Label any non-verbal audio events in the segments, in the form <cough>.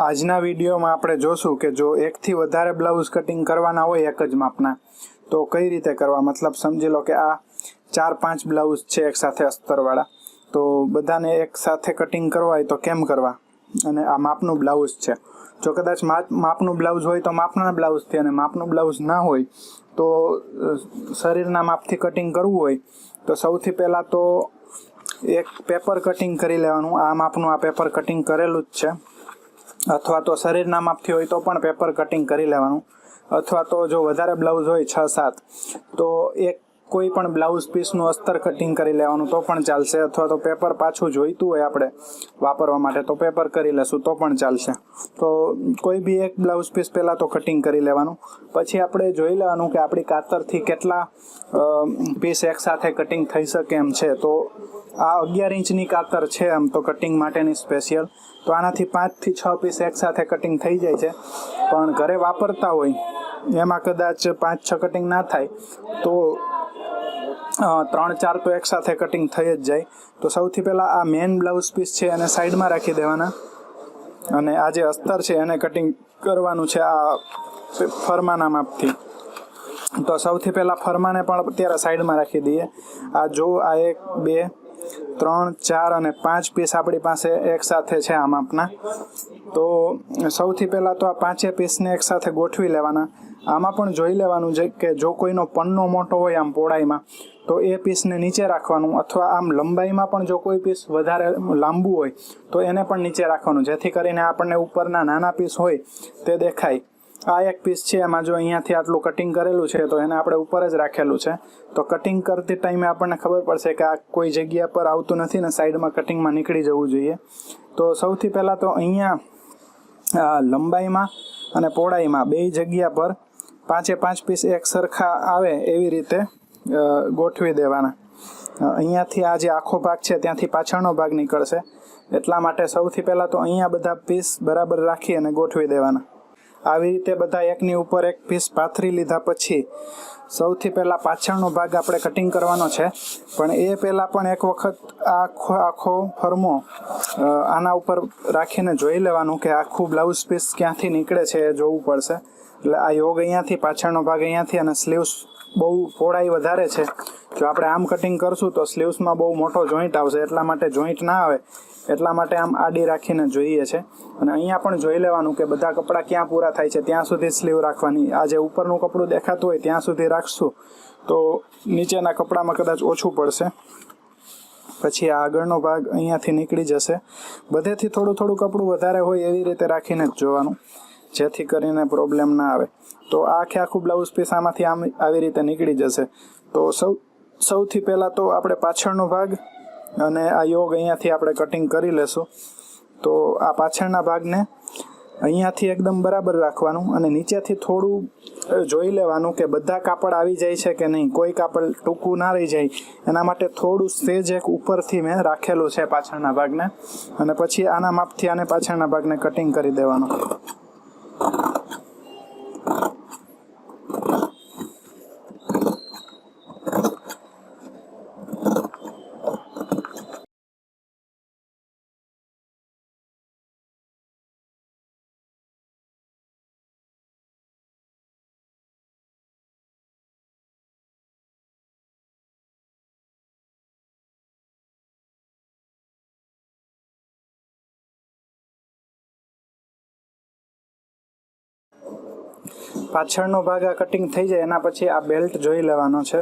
આજના વિડીયોમાં આપણે જોશું કે જો એકથી વધારે બ્લાઉઝ કટિંગ કરવાના હોય એક જ માપના, તો કઈ રીતે કરવા? મતલબ સમજી લો કે આ ચાર પાંચ બ્લાઉઝ છે એક સાથે અસ્તરવાળા. તો બધાને એક સાથે કટિંગ કરવા હોય તો કેમ કરવા? અને આ માપનું બ્લાઉઝ છે. જો કદાચ માપ માપનું બ્લાઉઝ હોય તો માપના બ્લાઉઝથી અને માપનું બ્લાઉઝ ના હોય તો શરીરના માપથી કટિંગ કરવું હોય તો સૌથી પહેલાં તો એક પેપર કટિંગ કરી લેવાનું. આ માપનું આ પેપર કટિંગ કરેલું જ છે. અથવા તો શરીરના માપથી હોય તો પણ પેપર કટિંગ કરી લેવાનું. અથવા તો જો વધારે બ્લાઉઝ હોય છ સાત, તો એક કોઈ પણ બ્લાઉઝ પીસનું અસ્તર કટિંગ કરી લેવાનું તો પણ ચાલશે અથવા તો પેપર પાછું જોઈતું હોય આપણે વાપરવા માટે તો પેપર કરી લેશું તો પણ ચાલશે. તો કોઈ બી એક બ્લાઉઝ પીસ પહેલાં તો કટિંગ કરી લેવાનું. પછી આપણે જોઈ લેવાનું કે આપણી કાતરથી કેટલા પીસ એકસાથે કટિંગ થઈ શકે એમ છે. તો આ અગિયાર ઇંચની કાતર છે આમ તો કટિંગ માટેની સ્પેશિયલ તો આનાથી પાંચથી છ પીસ એકસાથે કટિંગ થઈ જાય છે. પણ ઘરે વાપરતા હોય એમાં કદાચ પાંચ, છ કટિંગ ના થાય, તો ત્રણ, ચાર તો એક સાથે કટિંગ થઈ જ જાય. તો સૌથી પહેલાં આ મેન બ્લાઉઝ પીસ છે એને સાઈડમાં રાખી દેવાના. અને આ જે અસ્તર છે એને કટિંગ કરવાનું છે આ ફરમાના માપથી તો સૌથી પહેલાં ફરમાને પણ અત્યારે સાઈડમાં રાખી દઈએ. આ જો આ એક, બે ત્રણ, ચાર અને પાંચ પીસ આપણી પાસે એકસાથે છે આ માપના તો સૌથી પહેલાં તો આ પાંચે પીસને એકસાથે ગોઠવી લેવાના. આમાં પણ જોઈ લેવાનું છે કે જો કોઈનો પન્નો મોટો હોય આમ પહોળાઈમાં, તો એ પીસને નીચે રાખવાનું. અથવા આમ લંબાઈમાં પણ જો કોઈ પીસ વધારે લાંબુ હોય, તો એને પણ નીચે રાખવાનું. જેથી કરીને આપણને ઉપરના નાના પીસ હોય તે દેખાય. આ એક પીસ છે, એમાં જો અહીંયાથી આટલું કટિંગ કરેલું છે, તો એને આપણે ઉપર જ રાખેલું છે. તો કટિંગ કરતી ટાઈમે આપણને ખબર પડશે કે આ કોઈ જગ્યા પર આવતું નથી ને સાઈડમાં કટિંગમાં નીકળી જવું જોઈએ. તો સૌથી પહેલાં તો અહીંયા લંબાઈમાં અને પહોળાઈમાં બે જગ્યા પર પાંચે પાંચ પીસ એક સરખા આવે એવી રીતે ગોઠવી દેવાના. અહીંયાથી આ જે આખો ભાગ છે, ત્યાંથી પાછળનો ભાગ નીકળશે. એટલા માટે સૌથી પહેલાં તો અહીંયા બધા પીસ બરાબર રાખી અને ગોઠવી દેવાના. આવી રીતે બધા એકની ઉપર એક પીસ પાથરી લીધા પછી સૌથી પહેલાં પાછળનો ભાગ આપણે કટિંગ કરવાનો છે. પણ એ પહેલાં પણ એક વખત આખો આખો ફરમો આના ઉપર રાખીને જોઈ લેવાનું કે આખું બ્લાઉઝ પીસ ક્યાંથી નીકળે છે એ જોવું પડશે. એટલે આ યોગ અહીંયાથી, પાછળનો ભાગ અહીંયાથી અને સ્લીવ્સ બહુ પહોળાઈ વધારે છે. જો આપણે આમ કટિંગ કરશું તો સ્લીવ્સમાં બહુ મોટો જોઈન્ટ આવશે. એટલા માટે જોઈન્ટ ના આવે, એટલા માટે આમ આડી રાખીને જોઈએ છે. અને અહીંયા પણ જોઈ લેવાનું કે બધા કપડાં ક્યાં પૂરા થાય છે. ત્યાં સુધી સ્લીવ રાખવાની. આ જે ઉપરનું કપડું દેખાતું હોય ત્યાં સુધી રાખશું. તો નીચેના કપડામાં કદાચ ઓછું પડશે. પછી આ આગળનો ભાગ અહીંયાથી નીકળી જશે. બધેથી થોડું થોડું કપડું વધારે હોય એવી રીતે રાખીને જ જોવાનું. જેથી કરીને પ્રોબ્લેમ ના આવે. તો આખે આખું બ્લાઉઝ પીસ આમાંથી આમ આવી રીતે નીકળી જશે. તો સૌ, સૌથી પહેલાં તો આપણે પાછળનો ભાગ અને આ યોગ અહીંયાથી આપણે કટિંગ કરી લેશું. તો આ પાછળના ભાગને અહીંયાથી એકદમ બરાબર રાખવાનું અને નીચેથી થોડું જોઈ લેવાનું કે બધા કાપડ આવી જાય છે કે નહીં. કોઈ કાપડ ટૂંકું ના રહી જાય. એના માટે થોડું સ્ટેજ એક ઉપરથી મેં રાખેલું છે પાછળના ભાગને. અને પછી આના માપથી આને પાછળના ભાગને કટિંગ કરી દેવાનું. Thank <laughs> you. પાછળનો ભાગ આ કટિંગ થઈ જાય, એના પછી આ બેલ્ટ જોઈ લેવાનો છે.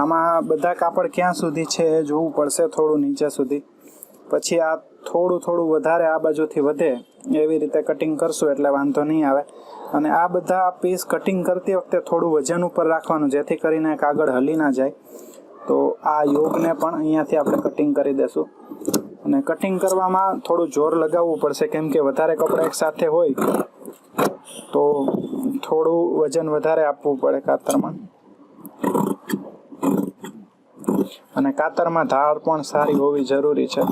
આમાં બધા કાપડ ક્યાં સુધી છે એ જોવું પડશે થોડું નીચે સુધી. પછી આ થોડું થોડું વધારે આ બાજુથી વધે, એવી રીતે કટિંગ કરશું એટલે વાંધો નહીં આવે. અને આ બધા પીસ કટિંગ કરતી વખતે થોડું વજન ઉપર રાખવાનું, જેથી કરીને કાગળ હલી ના જાય. તો આ યોગને પણ અહીંયાથી આપણે કટિંગ કરી દેશું. અને કટિંગ કરવામાં થોડું જોર લગાવવું પડશે, કેમ કે વધારે કપડાં એક સાથે હોય, તો થોડું વજન વધારે આપવું પડે કાતરમાં. અને કાતરમાં ધાર પણ સારી હોવી જરૂરી છે.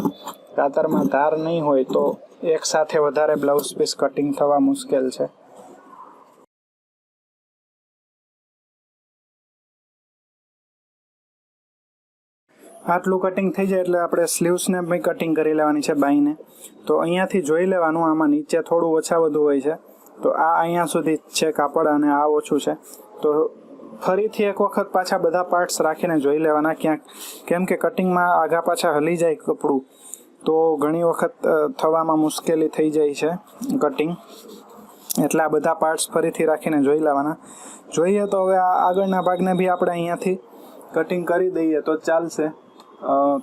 કાતરમાં ધાર નહીં હોય તો એક સાથે વધારે બ્લાઉઝ પીસ કટિંગ થવા મુશ્કેલ છે. આટલું કટિંગ થઈ જાય એટલે આપણે સ્લીવ્સને બી કટિંગ કરી લેવાની છે બાઈને. તો અહીંયાથી જોઈ લેવાનું, આમાં નીચે થોડું ઓછા વધુ હોય છે. તો આ અહીંયા સુધી છે કાપડ અને આ ઓછું છે. તો ફરીથી એક વખત પાછા બધા પાર્ટ્સ રાખીને જોઈ લેવાના ક્યાંક. કેમ કે કટિંગમાં આઘા પાછા હલી જાય કપડું, તો ઘણી વખત થવામાં મુશ્કેલી થઈ જાય છે કટિંગ એટલે આ બધા પાર્ટ્સ ફરીથી રાખીને જોઈ લેવાના. જોઈએ તો હવે આ આગળના ભાગને બી આપણે અહીંયાથી કટિંગ કરી દઈએ તો ચાલશે.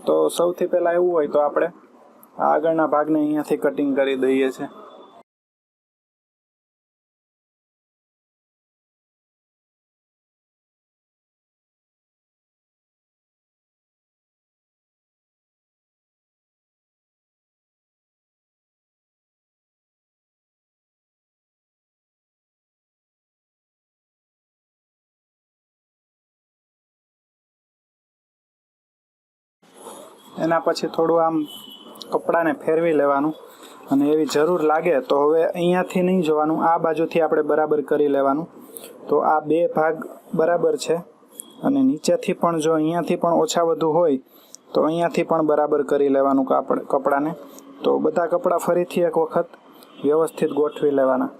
તો સૌથી પહેલાં એવું હોય તો આપણે આગળના ભાગને અહીંયાથી કટિંગ કરી દઈએ છે એના પછી થોડું આમ કપડાને ફેરવી લેવાનું અને એવી જરૂર લાગે તો હવે અહીંયાથી નહીં જોવાનું, આ બાજુથી આપણે બરાબર કરી લેવાનું. તો આ બે ભાગ બરાબર છે અને નીચેથી પણ જો અહીંયાથી પણ ઓછા વધુ હોય તો અહીંયાથી પણ બરાબર કરી લેવાનું કાપડ કપડાને. તો બધા કપડાં ફરીથી એક વખત વ્યવસ્થિત ગોઠવી લેવાના.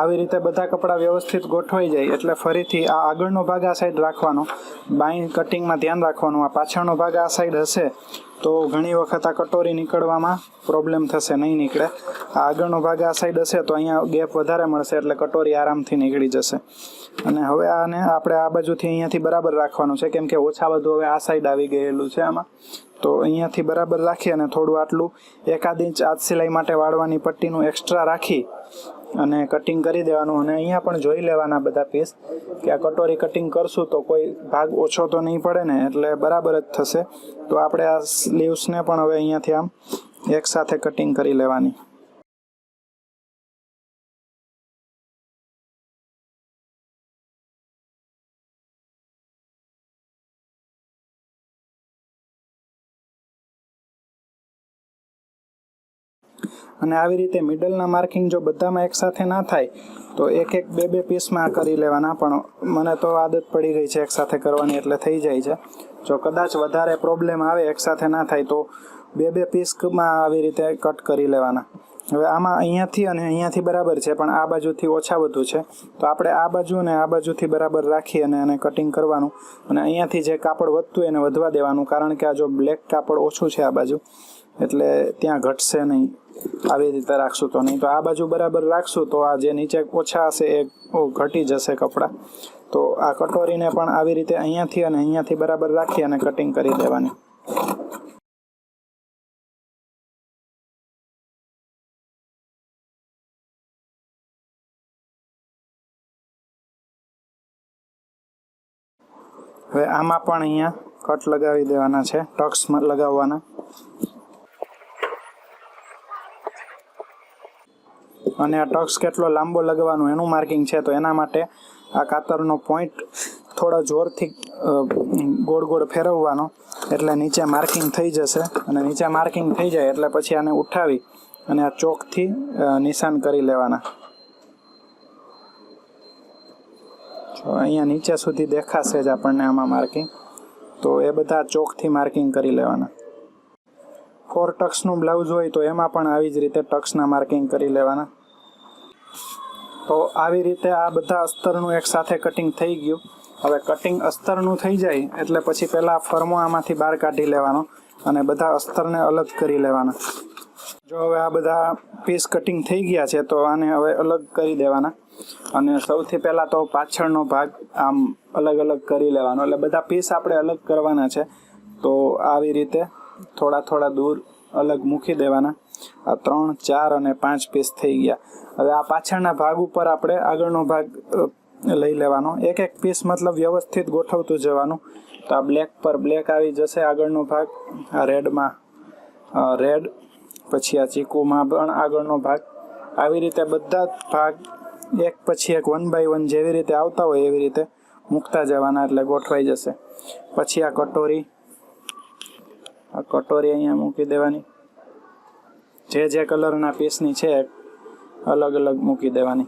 આવી રીતે બધા કપડાં વ્યવસ્થિત ગોઠવાઈ જાય એટલે ફરીથી આ આગળનો ભાગ આ સાઈડ રાખવાનો. બાઈ કટિંગમાં ધ્યાન રાખવાનું. આ પાછળનો ભાગ આ સાઈડ હશે તો ઘણી વખત આ કટોરી નીકળવામાં પ્રોબ્લેમ થશે, નહીં નીકળે. આ આગળનો ભાગ આ સાઈડ હશે તો અહીંયા ગેપ વધારે મળશે એટલે કટોરી આરામથી નીકળી જશે. અને હવે આને આપણે આ બાજુથી અહીંયાથી બરાબર રાખવાનું છે. કેમ કે ઓછા બધું હવે આ સાઈડ આવી ગયેલું છે આમાં. તો અહીંયાથી બરાબર રાખી અને થોડું આટલું એકાદ ઇંચ આજ સિલાઈ માટે વાળવાની પટ્ટીનું એક્સ્ટ્રા રાખી અને કટિંગ કરી દેવાનું અને અહીંયા પણ જોઈ લેવાના બધા પીસ કે આ કટોરી કટિંગ કરશું તો કોઈ ભાગ ઓછો તો નહીં પડે ને એટલે બરાબર જ થશે. તો આપણે આ સ્લીવ્સને પણ હવે અહીંયાથી આમ એકસાથે કટિંગ કરી લેવાની. અને આવી રીતે મિડલના માર્કિંગ જો બધામાં એકસાથે ના થાય, તો એક એક બે બે પીસમાં કરી લેવાના. પણ મને તો આદત પડી ગઈ છે એકસાથે કરવાની, એટલે થઈ જાય છે. જો કદાચ વધારે પ્રોબ્લેમ આવે એકસાથે ના થાય, તો બે બે પીસમાં આવી રીતે કટ કરી લેવાના. હવે આમાં અહીંયાથી અને અહીંયાથી બરાબર છે, પણ આ બાજુથી ઓછા વધુ છે. તો આપણે આ બાજુ અને આ બાજુથી બરાબર રાખી અને એને કટિંગ કરવાનું. અને અહીંયાથી જે કાપડ વધતું એને વધવા દેવાનું, કારણ કે આ જો બ્લેક કાપડ ઓછું છે આ બાજુ એટલે ત્યાં ઘટશે નહીં. આવી રીતે રાખશું તો નહીં. તો આ બાજુ બરાબર રાખશું તો આ જે નીચે ઓછા હશે એ ઘટી જશે કપડાં. તો આ કટોરીને પણ આવી રીતે અહીંયાથી અને અહીંયાથી બરાબર રાખી અને કટિંગ કરી દેવાની. હવે આમાં પણ અહીંયા કટ લગાવી દેવાના છે, ટક્સ લગાવવાના. અને આ ટક્સ કેટલો લાંબો લગાવવાનો એનું માર્કિંગ છે, તો એના માટે આ કાતરનો પોઈન્ટ થોડા જોરથી ગોળ ગોળ ફેરવવાનો. એટલે નીચે માર્કિંગ થઈ જશે. અને નીચે માર્કિંગ થઈ જાય એટલે પછી આને ઉઠાવી અને આ ચોકથી નિશાન કરી લેવાના. અહીંયા નીચે સુધી દેખાશે જ આપણને આમાં માર્કિંગ. તો એ બધા ચોકથી માર્કિંગ કરી લેવાના. ફોર ટક્સનું બ્લાઉઝ હોય તો એમાં પણ આવી જ રીતે ટક્સના માર્કિંગ કરી લેવાના. તો આવી રીતે આ બધા અસ્તરનું એક સાથે કટિંગ થઈ ગયું. હવે કટિંગ અસ્તરનું થઈ જાય એટલે પછી પહેલાં ફરમો આમાંથી બહાર કાઢી લેવાનો અને બધા અસ્તરને અલગ કરી લેવાના. જો હવે આ બધા પીસ કટિંગ થઈ ગયા છે તો આને હવે અલગ કરી દેવાના. અને સૌથી પહેલાં તો પાછળનો ભાગ આમ અલગ અલગ કરી લેવાનો. એટલે બધા પીસ આપણે અલગ કરવાના છે. તો આવી રીતે થોડા થોડા દૂર અલગ મૂકી દેવાના. આ ત્રણ, ચાર અને પાંચ પીસ થઈ ગયા. હવે આ પાછળના ભાગ ઉપર આપણે આગળનો ભાગ લઈ લેવાનો. એક એક પીસ મતલબ વ્યવસ્થિત ગોઠવતું જવાનું. તો આ બ્લેક પર બ્લેક આવી જશે આગળનો ભાગ. આ રેડમાં રેડ પછી આ ચીકુમાં પણ આગળનો ભાગ. આવી રીતે બધા જ ભાગ એક પછી એક વન બાય વન જેવી રીતે આવતા હોય એવી રીતે મૂકતા જવાના એટલે ગોઠવાઈ જશે. પછી આ કટોરી આ કટોરી અહીંયા મૂકી દેવાની. જે જે કલરના પીસની છે, અલગ અલગ મૂકી દેવાની.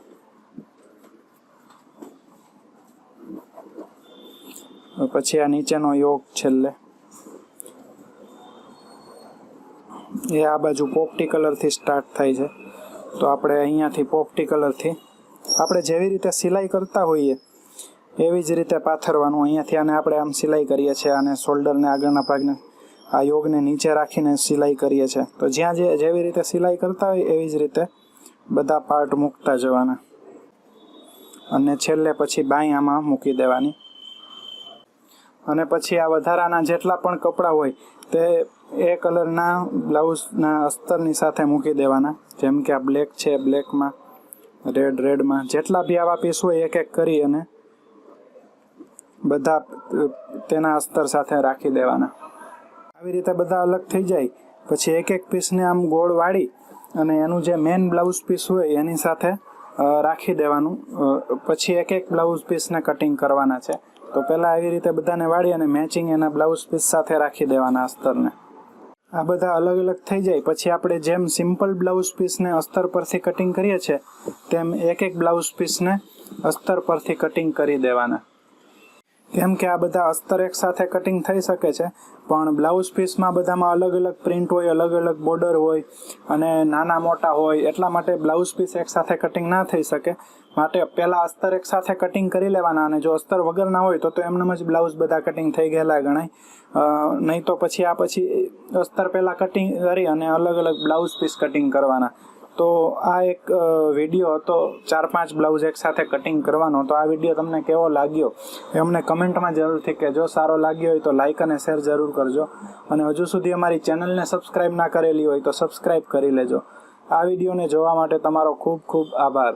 પછી આ નીચેનો યોગ છેલ્લે. એ આ બાજુ પોપટી કલરથી સ્ટાર્ટ થાય છે. તો આપણે અહીંયાથી પોપટી કલરથી, આપણે જેવી રીતે સિલાઈ કરતા હોઈએ, એવી જ રીતે પાથરવાનું. અહીંયાથી આને આપણે આમ સિલાઈ કરીએ છીએ અને શોલ્ડરને આગળના ભાગને. આ યોગને નીચે રાખીને સિલાઈ કરીએ છીએ. તો જ્યાં જે જેવી રીતે સિલાઈ કરતા હોય એવી જ રીતે બધા પાર્ટ મૂકતા જવાના. અને છેલ્લે પછી બાંય આમાં મૂકી દેવાની. અને પછી આ વધારાના જેટલા પણ કપડાં હોય તે એ કલરના બ્લાઉઝના અસ્તરની સાથે મૂકી દેવાના. જેમ કે આ બ્લેક છે, બ્લેકમાં, રેડ, રેડમાં જેટલા બી આવા પીસ હોય એક એક કરી અને બધા તેના અસ્તર સાથે રાખી દેવાના. આવી રીતે બધા અલગ થઈ જાય. પછી એક એક પીસને આમ ગોળ વાળી અને એનું જે મેન બ્લાઉઝ પીસ હોય એની સાથે રાખી દેવાનું. પછી એક એક બ્લાઉઝ પીસને કટિંગ કરવાના છે. તો પહેલાં આવી રીતે બધાને વાળી અને મેચિંગ એના બ્લાઉઝ પીસ સાથે રાખી દેવાના અસ્તરને. આ બધા અલગ અલગ થઈ જાય. પછી આપણે જેમ સિમ્પલ બ્લાઉઝ પીસને અસ્તર પરથી કટિંગ કરીએ છીએ, તેમ એક એક બ્લાઉઝ પીસને અસ્તર પરથી કટિંગ કરી દેવાના. કેમ કે આ બધા અસ્તર એક સાથે કટિંગ થઈ શકે છે, પણ બ્લાઉઝ પીસમાં બધામાં અલગ અલગ પ્રિન્ટ હોય, અલગ અલગ બોર્ડર હોય અને નાના મોટા હોય, એટલા માટે બ્લાઉઝ પીસ એક સાથે કટિંગ ના થઈ શકે. માટે પહેલાં અસ્તર એક સાથે કટિંગ કરી લેવાના અને જો અસ્તર વગરના હોય તો તો એમનેમ જ બ્લાઉઝ બધા કટિંગ થઈ ગયેલા ગણાય. નહીં તો પછી આ પછી અસ્તર પહેલાં કટિંગ કરી અને અલગ અલગ બ્લાઉઝ પીસ કટિંગ કરવાના. તો આ એક વીડિયો હતો. ચાર, પાંચ બ્લાઉઝ એક સાથે કટિંગ કરવાનો તો આ વીડિયો તમને કેવો લાગ્યો એ અમને કમેન્ટમાં જરૂરથી કહેજો. સારો લાગ્યો હોય તો લાઇક અને શેર જરૂર કરજો. અને હજુ સુધી અમારી ચેનલને સબસ્ક્રાઈબ ના કરેલી હોય તો સબસ્ક્રાઈબ કરી લેજો. આ વિડીયોને જોવા માટે તમારો ખૂબ ખૂબ આભાર.